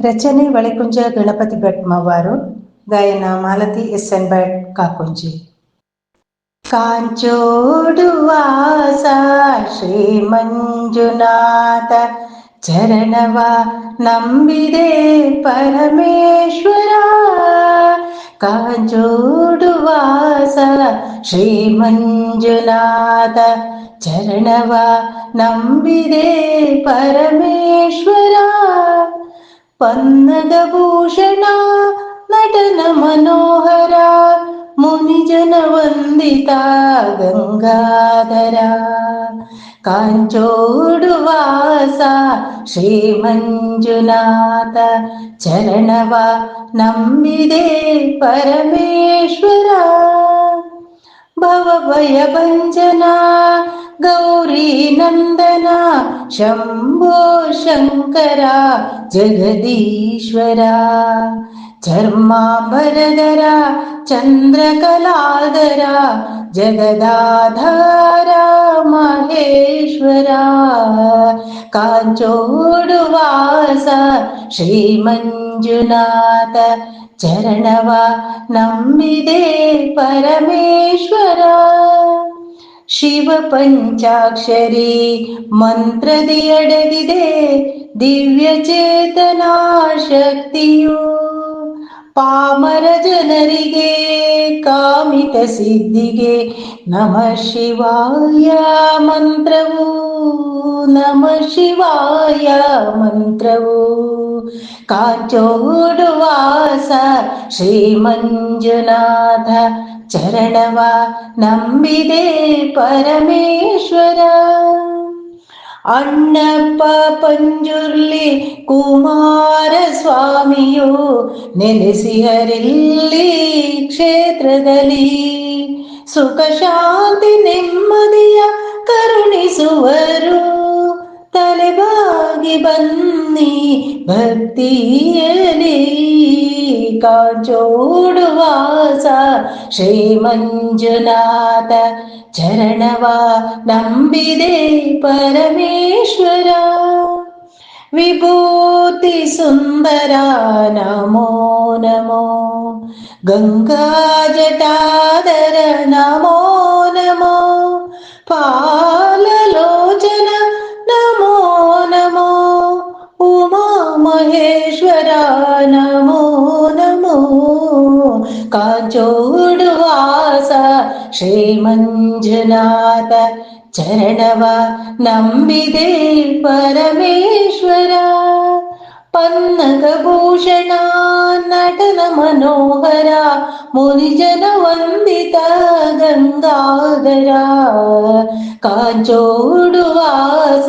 ರಚನೆ ಒಳೆಕುಂಜ ಗಣಪತಿ ಭಟ್ ಮವಾರು ಗಾಯನ Malathi S N Bhat Kakunji ಕಾಂಚೋಡು ವಾಸ ಶ್ರೀ ಮಂಜುನಾಥ ಚರಣವ ನಂಬಿದೆ ಪರಮೇಶ್ವರ ಕಾಂಚೋಡು ವಾಸ ಶ್ರೀ ಮಂಜುನಾಥ ಚರಣವ ನಂಬಿದೆ ಪರಮೇಶ್ವರ പന്നഗഭൂഷണ നടന മനോഹര മുനിജനവന്ദിത ഗംഗാധര. കാഞ്ചോടുവാസ ശ്രീമഞ്ജുനാഥ. ചരണവ നമ്മിതേ പരമേശ്വര. ഭവഭയഭഞ്ജന गौरीनन्दन शम्भो शङ्करा जगदीश्वरा चर्माम्बरधरा चन्द्रकलाधरा जगदाधारा महेश्वरा काञ्चोडुवास श्रीमञ्जुनाथ चरणवा नम्बिदे परमेश्वरा ಶಿವ ಪಂಚಾಕ್ಷರಿ ಮಂತ್ರದಿ ಅಡಗಿದೆ ದಿವ್ಯ ಚೇತನಾ ಶಕ್ತಿಯು ಪಾಮರ ಜನರಿಗೆ ಕಾಮಿತ ಸಿದ್ಧಿಗೆ ನಮ ಶಿವಾಯ ಮಂತ್ರವು. ನಮ ಶಿವಾಯ ಮಂತ್ರವು. ಕಾಚೋಡುವಾಸ ಶ್ರೀ ಮಂಜುನಾಥ ಚರಣವ ನಂಬಿದೆ ಪರಮೇಶ್ವರ. ಅಣ್ಣಪ್ಪ ಪಂಜುರ್ಲಿ ಕುಮಾರ ಸ್ವಾಮಿಯು ನೆಲೆಸಿಹರಿಲ್ಲಿ ಕ್ಷೇತ್ರದಲ್ಲಿ. ಸುಖ ಶಾಂತಿ ನೆಮ್ಮದಿಯ ಕರುಣಿಸುವರು. ತಲೆಬಾಗಿ ಬನ್ನಿ ಭಕ್ತಿಯಲಿ का चोडुवासा श्रीमञ्जुनाथ चरणवा नम्बिदे परमेश्वरा विभूतिसुन्दरा नमो नमो गङ्गाजटादर नमो नमो पाललोचन नमो नमो उमा महेश्वरा नमो ಉಮಾ ಮಹೇಶ್ವರ ನಮೋ ನಮೋ ಕಾಂಚೋಡು ವಾಸ ಶ್ರೀ ಮಂಜುನಾಥ ಚರಣವ ನಂಬಿದೆ ಪರಮೇಶ್ವರ ಪನ್ನಗ ಭೂಷಣ ನಟನ ಮನೋಹರ ಮುನಿಜನ ವಂದಿತ ಗಂಗಾಧರ ಕಾಂಚೋಡು ವಾಸ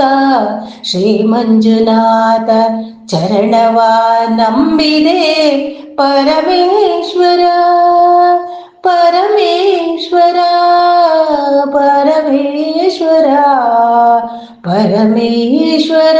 ಶ್ರೀ ಮಂಜುನಾಥ ಚರಣವ ನಂಬಿದೆ ಪರಮೇಶ್ವರ ಪರಮೇಶ್ವರ ಪರಮೇಶ್ವರ ಪರಮೇಶ್ವರ